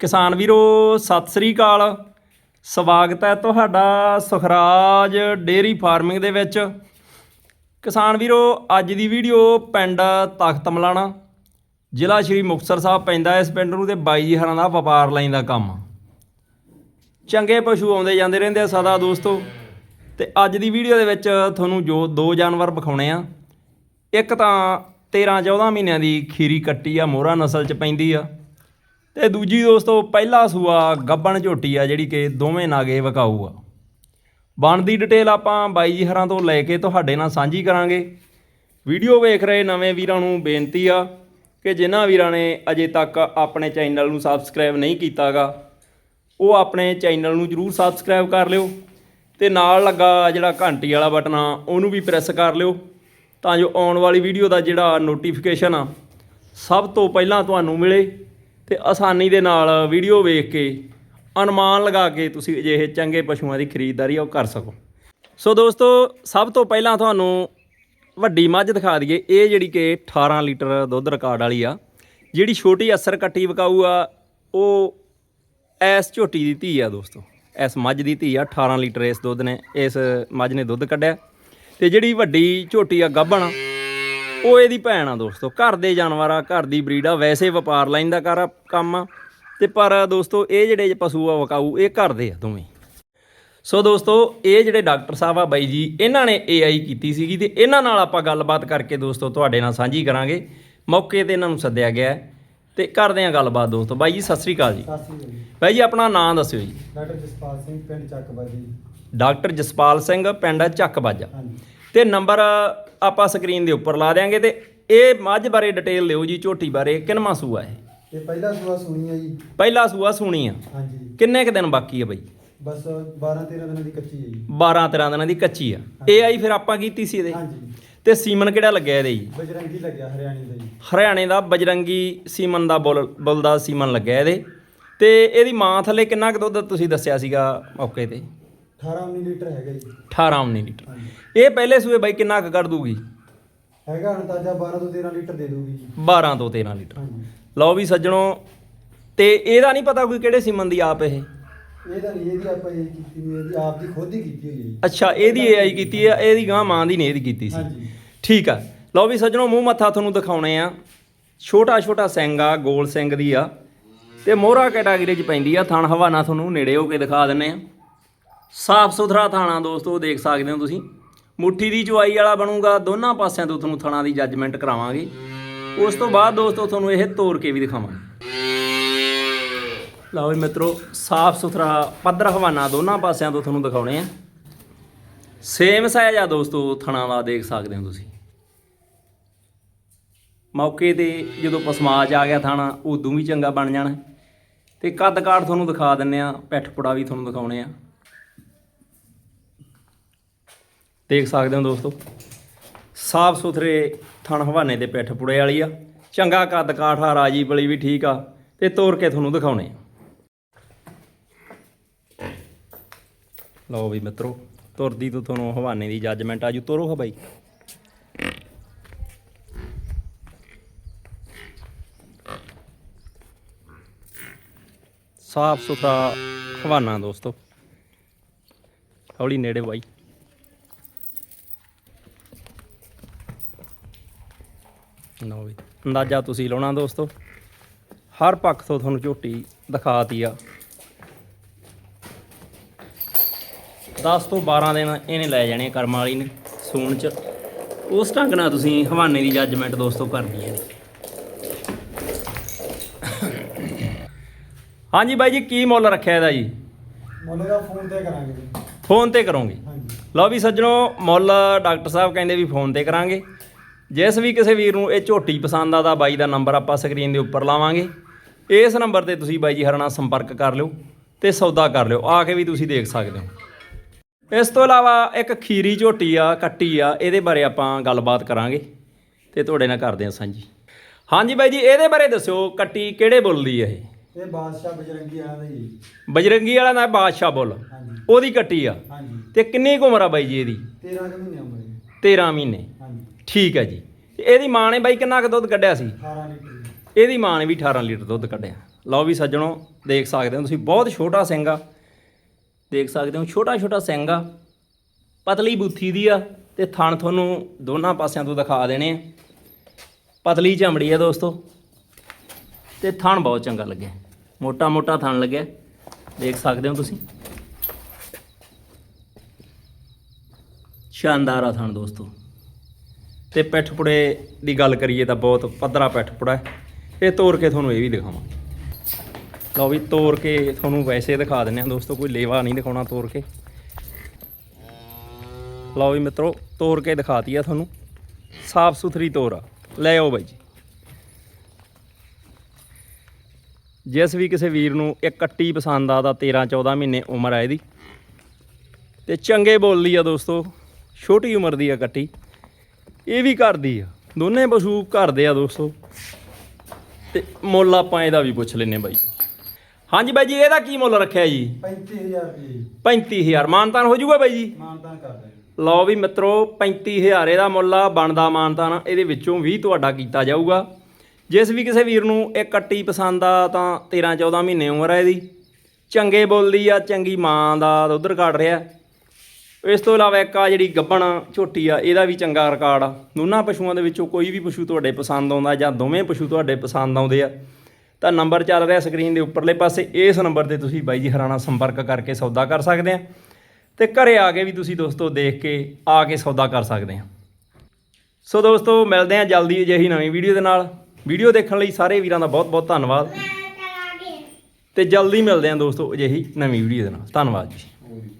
ਕਿਸਾਨ ਵੀਰੋ, ਸਤਿ ਸ੍ਰੀ ਅਕਾਲ। ਸਵਾਗਤ ਹੈ ਤੁਹਾਡਾ ਸੁਖਰਾਜ ਡੇਰੀ ਫਾਰਮਿੰਗ ਦੇ ਵਿੱਚ। ਕਿਸਾਨ ਵੀਰੋ, ਅੱਜ ਦੀ ਵੀਡੀਓ ਪਿੰਡ ਤਖਤ ਮਲਾਣਾ। ਜ਼ਿਲ੍ਹਾ ਸ਼੍ਰੀ ਮੁਕਤਸਰ ਸਾਹਿਬ ਪੈਂਦਾ ਇਸ ਪਿੰਡ ਨੂੰ ਤੇ ਬਾਈ ਜੀ ਹਰਾਂ ਦਾ ਵਪਾਰ ਲਾਈਨ ਦਾ ਕੰਮ। ਚੰਗੇ ਪਸ਼ੂ ਆਉਂਦੇ ਜਾਂਦੇ ਰਹਿੰਦੇ ਆ ਸਦਾ ਦੋਸਤੋ। ਤੇ ਅੱਜ ਦੀ ਵੀਡੀਓ ਦੇ ਵਿੱਚ ਤੁਹਾਨੂੰ ਜੋ ਦੋ ਜਾਨਵਰ ਵਿਖਾਉਣੇ ਆ। ਇੱਕ ਤਾਂ 13 14 ਮਹੀਨਿਆਂ ਦੀ ਖੀਰੀ ਕੱਟੀ ਆ, ਮੋਹਰਾ ਨਸਲ ਚ ਪੈਂਦੀ ਆ। ਤੇ ਦੂਜੀ ਦੋਸਤੋ, ਪਹਿਲਾ ਸੂਆ ਗੱਬਣ ਝੋਟੀ ਆ, ਜਿਹੜੀ ਕਿ ਦੋਵੇਂ ਨਾਗੇ ਵਿਕਾਊ ਆ। ਬਣਦੀ ਡਿਟੇਲ ਆਪਾਂ ਬਾਈ ਜੀ ਹਰਾਂ ਤੋਂ ਲੈ ਕੇ ਤੁਹਾਡੇ ਨਾਲ ਸਾਂਝੀ ਕਰਾਂਗੇ। ਵੀਡੀਓ ਵੇਖ ਰਹੇ ਨਵੇਂ ਵੀਰਾਂ ਨੂੰ ਬੇਨਤੀ ਆ ਕਿ ਜਿਨ੍ਹਾਂ ਵੀਰਾਂ ਨੇ ਅਜੇ ਤੱਕ ਆਪਣੇ ਚੈਨਲ ਨੂੰ ਸਬਸਕ੍ਰਾਈਬ ਨਹੀਂ ਕੀਤਾਗਾ, ਉਹ ਆਪਣੇ ਚੈਨਲ ਨੂੰ ਜਰੂਰ ਸਬਸਕ੍ਰਾਈਬ ਕਰ ਲਿਓ ਤੇ ਨਾਲ ਲੱਗਾ ਜਿਹੜਾ ਘੰਟੀ ਵਾਲਾ ਬਟਨ ਆ, ਉਹਨੂੰ ਵੀ ਪ੍ਰੈਸ ਕਰ ਲਿਓ ਤਾਂ ਜੋ ਆਉਣ ਵਾਲੀ ਵੀਡੀਓ ਦਾ ਜਿਹੜਾ ਨੋਟੀਫਿਕੇਸ਼ਨ ਆ, ਸਭ ਤੋਂ ਪਹਿਲਾਂ ਤੁਹਾਨੂੰ ਮਿਲੇ। ਤੇ ਆਸਾਨੀ ਦੇ ਨਾਲ ਵੀਡੀਓ ਵੇਖ ਕੇ, ਅਨੁਮਾਨ ਲਗਾ ਕੇ ਤੁਸੀਂ ਅਜਿਹੇ ਚੰਗੇ ਪਸ਼ੂਆਂ ਦੀ ਖਰੀਦਦਾਰੀ ਆ ਉਹ ਕਰ ਸਕੋ। ਸੋ ਦੋਸਤੋ, ਸਭ ਤੋਂ ਪਹਿਲਾਂ ਤੁਹਾਨੂੰ ਵੱਡੀ ਮੱਝ ਦਿਖਾ ਦਈਏ। ਇਹ ਜਿਹੜੀ ਕਿ 18 ਲੀਟਰ ਦੁੱਧ ਰਿਕਾਰਡ ਵਾਲੀ ਆ। ਜਿਹੜੀ ਛੋਟੀ ਅਸਰ ਕੱਟੀ ਵਿਕਾਊ ਆ, ਉਹ ਐਸ ਝੋਟੀ ਦੀ ਧੀ ਆ ਦੋਸਤੋ। ਇਸ ਮੱਝ ਦੀ ਧੀ ਆ 18 ਲੀਟਰ ਇਸ ਦੁੱਧ ਨੇ, ਇਸ ਮੱਝ ਨੇ ਦੁੱਧ ਕੱਢਿਆ। ਤੇ ਜਿਹੜੀ ਵੱਡੀ ਝੋਟੀ ਆ ਗੱਭਣ ਉਹ ਇਹਦੀ ਭੈਣ ਆ ਦੋਸਤੋ ਘਰ ਦੇ ਜਾਨਵਰ ਆ ਘਰ ਦੀ ਬਰੀਡ ਆ ਵੈਸੇ ਵਪਾਰ ਲਾਈਨ ਦਾ ਕਰ ਕੰਮ ਆ। ਤੇ ਪਰ ਦੋਸਤੋ ਇਹ ਜਿਹੜੇ ਪਸ਼ੂ ਆ ਵਕਾਊ ਇਹ ਘਰ ਦੇ ਆ ਦੋਵੇਂ। ਸੋ ਦੋਸਤੋ ਇਹ ਜਿਹੜੇ ਡਾਕਟਰ ਸਾਹਿਬ ਆ ਬਾਈ ਜੀ ਇਹਨਾਂ ਨੇ ਏਆਈ ਕੀਤੀ ਸੀਗੀ ਤੇ ਇਹਨਾਂ ਨਾਲ ਆਪਾਂ ਗੱਲਬਾਤ ਕਰਕੇ ਦੋਸਤੋ ਤੁਹਾਡੇ ਨਾਲ ਸਾਂਝੀ ਕਰਾਂਗੇ। ਮੌਕੇ ਤੇ ਇਹਨਾਂ ਨੂੰ ਸੱਦਿਆ ਗਿਆ ਤੇ ਕਰਦੇ ਆਂ ਗੱਲਬਾਤ ਦੋਸਤੋ। ਬਾਈ ਜੀ ਸਤਿ ਸ੍ਰੀ ਅਕਾਲ ਜੀ। ਸਤਿ ਸ੍ਰੀ ਅਕਾਲ ਜੀ। ਬਾਈ ਜੀ ਆਪਣਾ ਨਾਮ ਦੱਸਿਓ ਜੀ। ਡਾਕਟਰ ਜਸਪਾਲ ਸਿੰਘ ਪਿੰਡ ਚੱਕਬਾਜੀ ਡਾਕਟਰ ਜਸਪਾਲ ਸਿੰਘ ਪਿੰਡ ਚੱਕਬਾਜਾ ਤੇ ਨੰਬਰ ਆਪਾਂ ਸਕਰੀਨ ਦੇ ਉੱਪਰ ਲਾ ਦਿਆਂਗੇ ਤੇ ਇਹ ਮੱਝ ਬਾਰੇ ਡਿਟੇਲ ਲਿਓ ਜੀ ਝੋਟੀ ਬਾਰੇ ਕਿੰਨਵਾਂ ਸੂਆ ਹੈ ਇਹ ਪਹਿਲਾ ਸੂਆ ਸੁਣੀ ਆ ਜੀ। ਪਹਿਲਾ ਸੂਆ ਸੁਣੀ ਆ। ਹਾਂਜੀ। ਕਿੰਨੇ ਕੁ ਦਿਨ ਬਾਕੀ ਆ ਬਾਈ? ਬਸ 12 13 ਦਿਨਾਂ ਦੀ ਕੱਚੀ ਹੈ ਜੀ। 12 13 ਦਿਨਾਂ ਦੀ ਕੱਚੀ ਆ। ਇਹ ਆਈ ਫਿਰ ਆਪਾਂ ਕੀਤੀ ਸੀ ਇਹਦੇ? ਹਾਂਜੀ। ਤੇ ਸੀਮਨ ਕਿਹੜਾ ਲੱਗਿਆ ਇਹਦੇ ਜੀ? ਬਜਰੰਗੀ ਲੱਗਿਆ ਹਰਿਆਣੇ ਦਾ ਜੀ। ਹਰਿਆਣੇ ਦਾ ਬਜਰੰਗੀ ਸੀਮਨ ਦਾ ਬੁੱਲ ਬੁੱਲ ਦਾ ਸੀਮਨ ਲੱਗਿਆ ਇਹਦੇ। ਤੇ ਇਹਦੀ ਮਾਂ ਥੱਲੇ ਕਿੰਨਾ ਕੁ ਦੁੱਧ ਤੁਸੀਂ ਦੱਸਿਆ ਸੀਗਾ ਮੌਕੇ ਤੇ? 18 19 ਲੀਟਰ ਹੈਗਾ ਜੀ। 18 19 ਲੀਟਰ। ਹਾਂਜੀ। ਇਹ ਪਹਿਲੇ ਸੂਏ ਬਾਈ ਕਿੰਨਾ ਕੁ ਕੱਢ ਦੂਗੀ? ਹੈਗਾ ਅੰਦਾਜ਼ਾ 12 ਤੋਂ 13 ਲੀਟਰ ਦੇ ਦੂਗੀ ਜੀ। 12 ਤੋਂ 13 ਲੀਟਰ। ਹਾਂਜੀ। ਲਓ ਵੀ ਸੱਜਣੋ ਤੇ ਇਹਦਾ ਨਹੀਂ ਪਤਾ ਕੋਈ ਕਿਹੜੇ ਸੀਮਨ ਦੀ ਆਪ ਇਹ? ਇਹ ਤਾਂ ਨਹੀਂ ਇਹਦੀ ਆਪਾਂ ਇਹ ਕੀਤੀ ਨਹੀਂ ਇਹਦੀ ਆਪ ਦੀ ਖੁਦ ਹੀ ਕੀਤੀ ਹੋਈ ਹੈ ਜੀ। ਅੱਛਾ ਇਹਦੀ ਏਆਈ ਕੀਤੀ ਹੈ ਇਹਦੀ ਗਾਂ ਮਾਂ ਦੀ ਨੇ ਇਹਦੀ ਕੀਤੀ ਸੀ। ਹਾਂਜੀ। ਠੀਕ ਆ। ਲਓ ਵੀ ਸੱਜਣੋ ਮੂੰਹ ਮੱਥਾ ਤੁਹਾਨੂੰ ਦਿਖਾਉਣੇ ਆ। ਛੋਟਾ ਛੋਟਾ ਸਿੰਘ ਆ ਗੋਲ ਸਿੰਘ ਦੀ ਆ। ਤੇ ਮੋਹਰਾ ਕੈਟਾਗਰੀ ਚ ਪੈਂਦੀ ਆ ਥਣ ਹਵਾਨਾ ਤੁਹਾਨੂੰ ਨੇੜੇ ਹੋ ਕੇ ਦਿਖਾ ਦਿੰਨੇ ਆ। ਸਾਫ਼ ਸੁਥਰਾ ਥਾਣਾ ਦੋਸਤੋ, ਦੇਖ ਸਕਦੇ ਹੋ ਤੁਸੀਂ। ਮੁੱਠੀ ਦੀ ਚੁਆਈ ਵਾਲਾ ਬਣੂਗਾ, ਦੋਨਾਂ ਪਾਸਿਆਂ ਤੋਂ ਤੁਹਾਨੂੰ ਥਣਾ ਦੀ ਜੱਜਮੈਂਟ ਕਰਾਵਾਂਗੇ। ਉਸ ਤੋਂ ਬਾਅਦ ਦੋਸਤੋ, ਤੁਹਾਨੂੰ ਇਹ ਤੋੜ ਕੇ ਵੀ ਦਿਖਾਵਾਂਗੇ। ਲਓ ਜੀ ਮਿੱਤਰੋ, ਸਾਫ਼ ਸੁਥਰਾ ਪੱਧਰ ਹਵਾਨਾ ਦੋਨਾਂ ਪਾਸਿਆਂ ਤੋਂ ਤੁਹਾਨੂੰ ਦਿਖਾਉਣੇ ਆ। ਸੇਮ ਸਾਈਜ਼ ਆ ਦੋਸਤੋ, ਥਣਾ ਦਾ ਦੇਖ ਸਕਦੇ ਹੋ ਤੁਸੀਂ। ਮੌਕੇ ਤੇ ਜਦੋਂ ਪਸਮਾਜ ਆ ਗਿਆ ਥਾਣਾ, ਉਦੋਂ ਵੀ ਚੰਗਾ ਬਣ ਜਾਣਾ। ਤੇ ਕੱਦ ਕਾਠ ਤੁਹਾਨੂੰ ਦਿਖਾ ਦਿੰਨੇ ਆ, ਪਿੱਠ ਪੁੜਾ ਵੀ ਤੁਹਾਨੂੰ ਦਿਖਾਉਣੇ ਆ। ਦੇਖ ਸਕਦੇ ਹੋ ਦੋਸਤੋ। ਸਾਫ਼ ਸੁਥਰੇ ਥਣ ਹਵਾਨੇ ਦੇ ਪਿੱਠ ਪੁੜੇ ਵਾਲੀ ਆ। ਚੰਗਾ ਕੱਦ ਕਾਠ ਆ, ਰਾਜੀ ਬਲੀ ਵੀ ਠੀਕ ਆ। ਤੇ ਤੋੜ ਕੇ ਤੁਹਾਨੂੰ ਦਿਖਾਉਣੇ ਆ। ਲਓ ਵੀ ਮਿੱਤਰੋ, ਤੁਰਦੀ ਤੋਂ ਤੁਹਾਨੂੰ ਹਵਾਨੇ ਦੀ ਜੱਜਮੈਂਟ ਆਜੂ ਤੋਰੋ ਹਾਂ ਬਾਈ। ਸਾਫ਼ ਸੁਥਰਾ ਹਵਾਨਾ ਦੋਸਤੋ। ਹੌਲੀ ਨੇੜੇ ਬਾਈ। ਲਓ ਵੀ। ਅੰਦਾਜ਼ਾ ਤੁਸੀਂ ਲਾਉਣਾ ਦੋਸਤੋ। ਹਰ ਪੱਖ ਤੋਂ ਤੁਹਾਨੂੰ ਝੋਟੀ ਦਿਖਾਤੀ ਆ। 10 ਤੋਂ 12 ਦਿਨ ਇਹਨੇ ਲੈ ਜਾਣੇ ਕਰਮ ਵਾਲੀ ਨੇ ਸੂਣ ਚ। ਉਸ ਢੰਗ ਨਾਲ ਤੁਸੀਂ ਹਵਾਨੇ ਦੀ ਜੱਜਮੈਂਟ ਦੋਸਤੋ ਕਰਨੀ ਹੈ ਹਾਂਜੀ ਬਾਈ ਜੀ ਕੀ ਮੁੱਲ ਰੱਖਿਆ ਇਹਦਾ ਜੀ? ਮੁੱਲ ਦਾ ਫੋਨ ਤੇ ਕਰਾਂਗੇ ਫੋਨ ਤੇ ਕਰੋਗੇ। ਲਓ ਵੀ ਸੱਜਣੋ ਮੁੱਲ ਡਾਕਟਰ ਸਾਹਿਬ ਕਹਿੰਦੇ ਵੀ ਫੋਨ ਤੇ ਕਰਾਂਗੇ। ਜਿਸ ਵੀ ਕਿਸੇ ਵੀਰ ਨੂੰ ਇਹ ਝੋਟੀ ਪਸੰਦ ਆ ਤਾਂ ਬਾਈ ਦਾ ਨੰਬਰ ਆਪਾਂ ਸਕਰੀਨ ਦੇ ਉੱਪਰ ਲਾਵਾਂਗੇ। ਇਸ ਨੰਬਰ ਤੇ ਤੁਸੀਂ ਬਾਈ ਜੀ ਹਰਣਾ ਸੰਪਰਕ ਕਰ ਲਿਓ ਤੇ ਸੌਦਾ ਕਰ ਲਿਓ। ਆ ਕੇ ਵੀ ਤੁਸੀਂ ਦੇਖ ਸਕਦੇ ਹੋ। ਇਸ ਤੋਂ ਇਲਾਵਾ ਇੱਕ ਖੀਰੀ ਝੋਟੀ ਆ ਕੱਟੀ ਆ ਇਹਦੇ ਬਾਰੇ ਆਪਾਂ ਗੱਲਬਾਤ ਕਰਾਂਗੇ ਤੇ ਤੁਹਾਡੇ ਨਾਲ ਕਰਦੇ ਹਾਂ ਸਾਂਝੀ। ਹਾਂਜੀ ਬਾਈ ਜੀ ਇਹਦੇ ਬਾਰੇ ਦੱਸਿਓ ਕੱਟੀ ਕਿਹੜੇ ਬੁੱਲ ਦੀ ਹੈ ਇਹ? ਇਹ ਬਾਦਸ਼ਾਹ ਬਜਰੰਗੀ ਆਇਆ ਦਾ ਜੀ। ਬਜਰੰਗੀ ਵਾਲਾ ਦਾ ਬਾਦਸ਼ਾਹ ਬੁੱਲ। ਉਹਦੀ ਕੱਟੀ ਆ। ਹਾਂਜੀ। ਤੇ ਕਿੰਨੀ ਕੁ ਉਮਰ ਆ ਬਾਈ ਜੀ ਇਹਦੀ? 13 ਕੁ ਮਹੀਨੇ ਉਮਰ ਜੀ 13 ਮਹੀਨੇ। ਠੀਕ ਹੈ ਜੀ। ਇਹਦੀ ਮਾਂ ਨੇ ਬਾਈ ਕਿੰਨਾ ਕੁ ਦੁੱਧ ਕੱਢਿਆ ਸੀ? 18 ਲੀਟਰ। ਇਹਦੀ ਮਾਂ ਨੇ ਵੀ 18 ਲੀਟਰ ਦੁੱਧ ਕੱਢਿਆ। ਲਓ ਵੀ ਸੱਜਣੋ ਦੇਖ ਸਕਦੇ ਹੋ ਤੁਸੀਂ ਬਹੁਤ ਛੋਟਾ ਸਿੰਘ ਆ। ਦੇਖ ਸਕਦੇ ਹੋ ਛੋਟਾ ਛੋਟਾ ਸਿੰਘ ਆ। ਪਤਲੀ ਬੁੱਥੀ ਦੀ ਆ ਤੇ ਥਣ ਤੁਹਾਨੂੰ ਦੋਨਾਂ ਪਾਸਿਆਂ ਤੋਂ ਦਿਖਾ ਦੇਣੇ ਆ। ਪਤਲੀ ਚਮੜੀ ਆ ਦੋਸਤੋ। ਤੇ ਥਣ ਬਹੁਤ ਚੰਗਾ ਲੱਗਿਆ। ਮੋਟਾ ਮੋਟਾ ਥਣ ਲੱਗਿਆ। ਦੇਖ ਸਕਦੇ ਹੋ ਤੁਸੀਂ। ਸ਼ਾਨਦਾਰ ਆ ਥਣ ਦੋਸਤੋ। ਤੇ ਪਿੱਠ ਪੁੜੇ ਦੀ ਗੱਲ ਕਰੀਏ ਤਾਂ ਬਹੁਤ ਪੱਧਰਾ ਪਿੱਠ ਪੁੜਾ ਹੈ। ਇਹ ਤੋੜ ਕੇ ਤੁਹਾਨੂੰ ਇਹ ਵੀ ਦਿਖਾਵਾਂਗੇ ਲਓ ਵੀ ਤੋੜ ਕੇ ਤੁਹਾਨੂੰ ਵੈਸੇ ਦਿਖਾ ਦਿੰਨੇ ਆ ਦੋਸਤੋ, ਕੋਈ ਲੇਵਾ ਨਹੀਂ ਦਿਖਾਉਣਾ ਤੋੜ ਕੇ। ਲਓ ਵੀ ਮਿੱਤਰੋ ਤੋੜ ਕੇ ਦਿਖਾਤੀ ਆ ਤੁਹਾਨੂੰ। ਸਾਫ਼ ਸੁਥਰੀ ਤੋਰ ਆ। ਲੈ ਆਓ ਬਾਈ ਜੀ। ਜਿਸ ਵੀ ਕਿਸੇ ਵੀਰ ਨੂੰ ਇਹ ਕੱਟੀ ਪਸੰਦ ਆ ਤਾਂ 13 14 ਮਹੀਨੇ ਉਮਰ ਆ ਇਹਦੀ। ਤੇ ਚੰਗੇ ਬੋਲੀ ਆ ਦੋਸਤੋ, ਛੋਟੀ ਉਮਰ ਦੀ ਆ ਕੱਟੀ ਇਹ ਵੀ ਘਰ ਦੀ ਆ। ਦੋਨੇ ਪਸ਼ੂ ਘਰ ਦੇ ਆ ਦੋਸਤੋ। ਤੇ ਮੁੱਲ ਆਪਾਂ ਇਹਦਾ ਵੀ ਪੁੱਛ ਲੈਨੇ ਬਾਈ। ਹਾਂਜੀ ਬਾਈ ਜੀ ਇਹਦਾ ਕੀ ਮੁੱਲ ਰੱਖਿਆ ਜੀ? 35000 ਰੁਪਏ ਜੀ। 35000 ਮਾਨਤਾਨ ਹੋ ਜਾਊਗਾ ਬਾਈ ਜੀ? ਮਾਨਤਾਨ ਕਰ ਦਾਂਗੇ ਲਓ ਵੀ ਮਿੱਤਰੋ 35000 ਇਹਦਾ ਮੁੱਲ ਆ ਬਣਦਾ ਮਾਨਤਾਨ। ਇਹਦੇ ਵਿੱਚੋਂ ਵੀ ਤੁਹਾਡਾ ਕੀਤਾ ਜਾਊਗਾ। ਜਿਸ ਵੀ ਕਿਸੇ ਵੀਰ ਨੂੰ ਇਹ ਕੱਟੀ ਪਸੰਦ ਆ ਤਾਂ 13 14 ਮਹੀਨੇ ਉਮਰ ਆ ਇਹਦੀ। ਚੰਗੇ ਬੋਲਦੀ ਆ ਚੰਗੀ ਮਾਂ ਦਾ ਦੁੱਧ ਰਿਕਾਰਡ ਰਿਹਾ। ਇਸ ਤੋਂ ਇਲਾਵਾ ਇੱਕ ਆ ਜਿਹੜੀ ਗੱਬਣ ਝੋਟੀ ਆ ਇਹਦਾ ਵੀ ਚੰਗਾ ਰਿਕਾਰਡ ਆ। ਦੋਨਾਂ ਪਸ਼ੂਆਂ ਦੇ ਵਿੱਚੋਂ ਕੋਈ ਵੀ ਪਸ਼ੂ ਤੁਹਾਡੇ ਪਸੰਦ ਆਉਂਦਾ ਜਾਂ ਦੋਵੇਂ ਪਸ਼ੂ ਤੁਹਾਡੇ ਪਸੰਦ ਆਉਂਦੇ ਆ ਤਾਂ ਨੰਬਰ ਚੱਲ ਰਿਹਾ ਸਕਰੀਨ ਦੇ ਉੱਪਰਲੇ ਪਾਸੇ। ਇਸ ਨੰਬਰ ਤੇ ਤੁਸੀਂ ਬਾਈ ਜੀ ਹਰਾਣਾ ਸੰਪਰਕ ਕਰਕੇ ਸੌਦਾ ਕਰ ਸਕਦੇ ਆ ਤੇ ਘਰੇ ਆ ਕੇ ਵੀ ਤੁਸੀਂ ਦੋਸਤੋ ਦੇਖ ਕੇ ਆ ਕੇ ਸੌਦਾ ਕਰ ਸਕਦੇ ਆ। ਸੋ ਦੋਸਤੋ ਮਿਲਦੇ ਆ ਜਲਦੀ ਅਜਿਹੀ ਨਵੀਂ ਵੀਡੀਓ ਦੇ ਨਾਲ। ਵੀਡੀਓ ਦੇਖਣ ਲਈ ਸਾਰੇ ਵੀਰਾਂ ਦਾ ਬਹੁਤ ਬਹੁਤ ਧੰਨਵਾਦ। ਤੇ ਜਲਦੀ ਮਿਲਦੇ ਆ ਦੋਸਤੋ ਅਜਿਹੀ ਨਵੀਂ ਵੀਡੀਓ ਦੇ ਨਾਲ। ਧੰਨਵਾਦ ਜੀ।